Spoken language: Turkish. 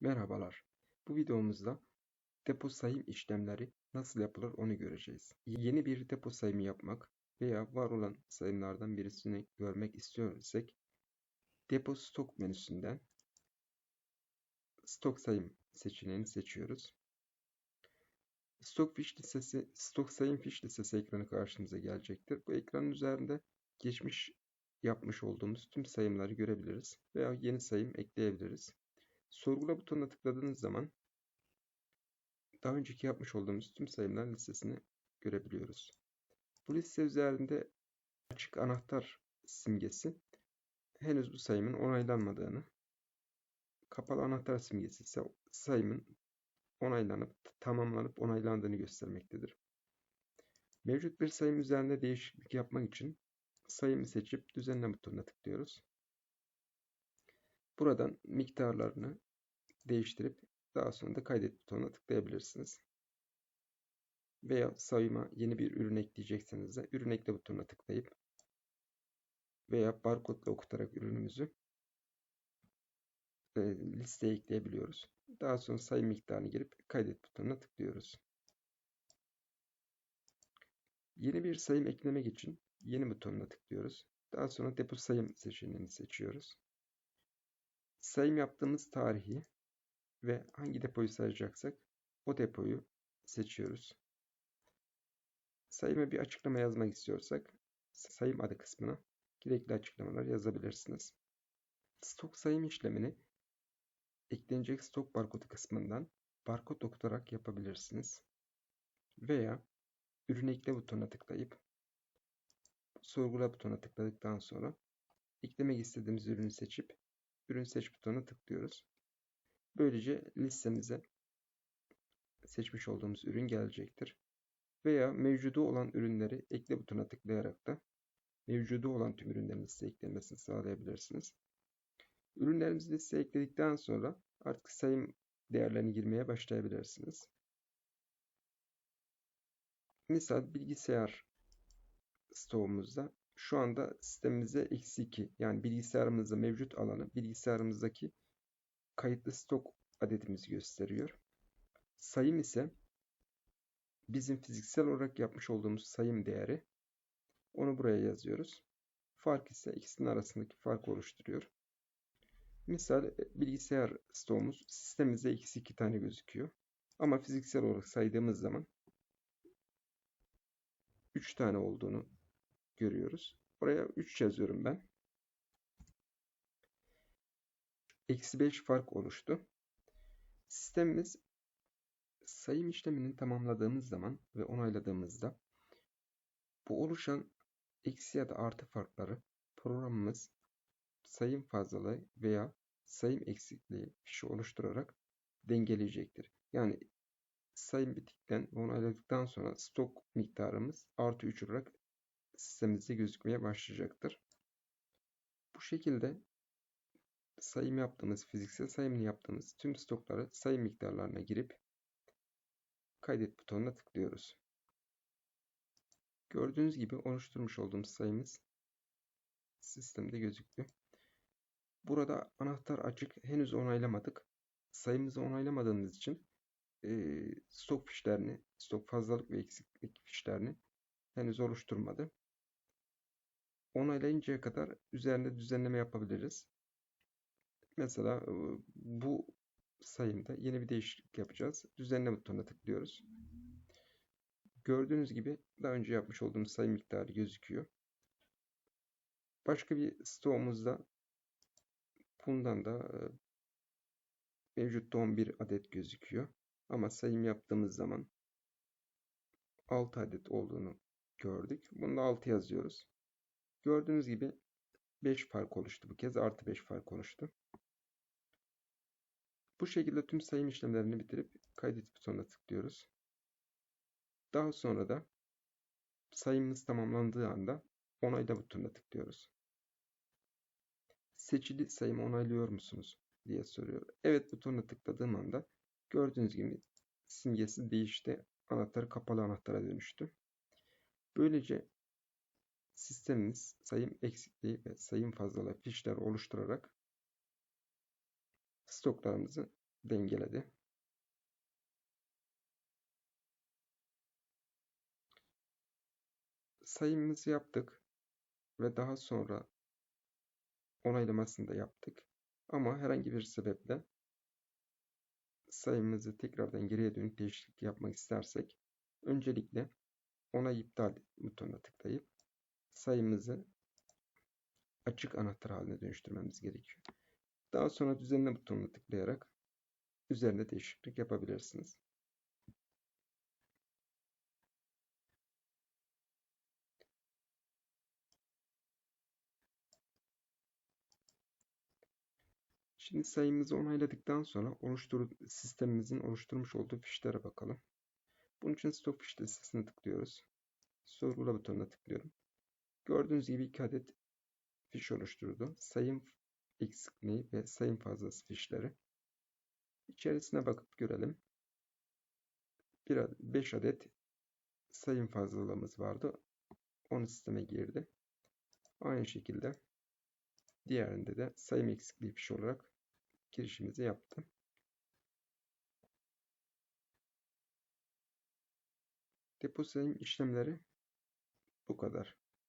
Merhabalar. Bu videomuzda depo sayım işlemleri nasıl yapılır onu göreceğiz. Yeni bir depo sayımı yapmak veya var olan sayımlardan birisini görmek istiyor isek depo stok menüsünden stok sayım seçeneğini seçiyoruz. Stok fiş listesi, stok sayım fiş listesi ekranı karşımıza gelecektir. Bu ekranın üzerinde geçmiş yapmış olduğumuz tüm sayımları görebiliriz veya yeni sayım ekleyebiliriz. Sorgula butonuna tıkladığınız zaman daha önceki yapmış olduğumuz tüm sayımlar listesini görebiliyoruz. Bu liste üzerinde açık anahtar simgesi henüz bu sayımın onaylanmadığını, kapalı anahtar simgesi ise sayımın onaylanıp tamamlanıp onaylandığını göstermektedir. Mevcut bir sayım üzerinde değişiklik yapmak için sayımı seçip düzenle butonuna tıklıyoruz. Buradan miktarlarını değiştirip daha sonra da kaydet butonuna tıklayabilirsiniz. Veya sayıma yeni bir ürün ekleyecekseniz de ürün ekle butonuna tıklayıp veya barkodla okutarak ürünümüzü e, listeye ekleyebiliyoruz. Daha sonra sayı miktarını girip kaydet butonuna tıklıyoruz. Yeni bir sayım eklemek için yeni butonuna tıklıyoruz. Daha sonra depo sayım seçeneğini seçiyoruz. Sayım yaptığımız tarihi ve hangi depoyu sayacaksak o depoyu seçiyoruz. Sayıma bir açıklama yazmak istiyorsak sayım adı kısmına gerekli açıklamalar yazabilirsiniz. Stok sayım işlemini eklenecek stok barkodu kısmından barkod okutarak yapabilirsiniz. Veya ürün ekle butonuna tıklayıp sorgula butonuna tıkladıktan sonra eklemek istediğimiz ürünü seçip ürün seç butonuna tıklıyoruz. Böylece listemize seçmiş olduğumuz ürün gelecektir. Veya mevcudu olan ürünleri ekle butonuna tıklayarak da mevcudu olan tüm ürünlerin listeye eklenmesini sağlayabilirsiniz. Ürünlerimizi listeye ekledikten sonra artık sayım değerlerini girmeye başlayabilirsiniz. Misal bilgisayar stoğumuzda şu anda sistemimize eksi 2 yani bilgisayarımızda mevcut alanı bilgisayarımızdaki kayıtlı stok adetimizi gösteriyor. Sayım ise bizim fiziksel olarak yapmış olduğumuz sayım değeri. Onu buraya yazıyoruz. Fark ise ikisinin arasındaki fark oluşturuyor. Misal e, bilgisayar stoğumuz sistemimizde eksi 2 tane gözüküyor. Ama fiziksel olarak saydığımız zaman 3 tane olduğunu görüyoruz. Buraya 3 yazıyorum ben. Eksi 5 fark oluştu. Sistemimiz sayım işlemini tamamladığımız zaman ve onayladığımızda bu oluşan eksi ya da artı farkları programımız sayım fazlalığı veya sayım eksikliği fişi oluşturarak dengeleyecektir. Yani sayım bittikten onayladıktan sonra stok miktarımız artı 3 olarak sistemimizde gözükmeye başlayacaktır. Bu şekilde sayım yaptığımız, fiziksel sayımını yaptığımız tüm stokları sayım miktarlarına girip kaydet butonuna tıklıyoruz. Gördüğünüz gibi oluşturmuş olduğumuz sayımız sistemde gözüktü. Burada anahtar açık henüz onaylamadık. Sayımızı onaylamadığımız için e, stok fişlerini, stok fazlalık ve eksiklik fişlerini henüz oluşturmadı. Onaylayıncaya kadar üzerinde düzenleme yapabiliriz. Mesela bu sayımda yeni bir değişiklik yapacağız. Düzenle butonuna tıklıyoruz. Gördüğünüz gibi daha önce yapmış olduğumuz sayı miktarı gözüküyor. Başka bir stoğumuzda bundan da mevcutta 11 adet gözüküyor. Ama sayım yaptığımız zaman 6 adet olduğunu gördük. Bunu da 6 yazıyoruz. Gördüğünüz gibi 5 fark oluştu bu kez. Artı 5 fark oluştu. Bu şekilde tüm sayım işlemlerini bitirip kaydet butonuna tıklıyoruz. Daha sonra da sayımımız tamamlandığı anda onayla butonuna tıklıyoruz. Seçili sayımı onaylıyor musunuz diye soruyor. Evet butonuna tıkladığım anda gördüğünüz gibi simgesi değişti. Anahtarı kapalı anahtara dönüştü. Böylece sistemimiz sayım eksikliği ve sayım fazlalığı fişler oluşturarak stoklarımızı dengeledi. Sayımımızı yaptık ve daha sonra onaylamasını da yaptık. Ama herhangi bir sebeple sayımızı tekrardan geriye dönük değişiklik yapmak istersek öncelikle onay iptal butonuna tıklayıp sayımızı açık anahtar haline dönüştürmemiz gerekiyor. Daha sonra düzenle butonuna tıklayarak üzerinde değişiklik yapabilirsiniz. Şimdi sayımızı onayladıktan sonra oluştur sistemimizin oluşturmuş olduğu fişlere bakalım. Bunun için stok fiş listesine tıklıyoruz. Sorgula butonuna tıklıyorum. Gördüğünüz gibi iki adet fiş oluşturdu. Sayım eksikliği ve sayım fazlası fişleri. İçerisine bakıp görelim. 5 adet sayım fazlalığımız vardı. Onu sisteme girdi. Aynı şekilde diğerinde de sayım eksikliği fişi olarak girişimizi yaptım. Depo sayım işlemleri bu kadar.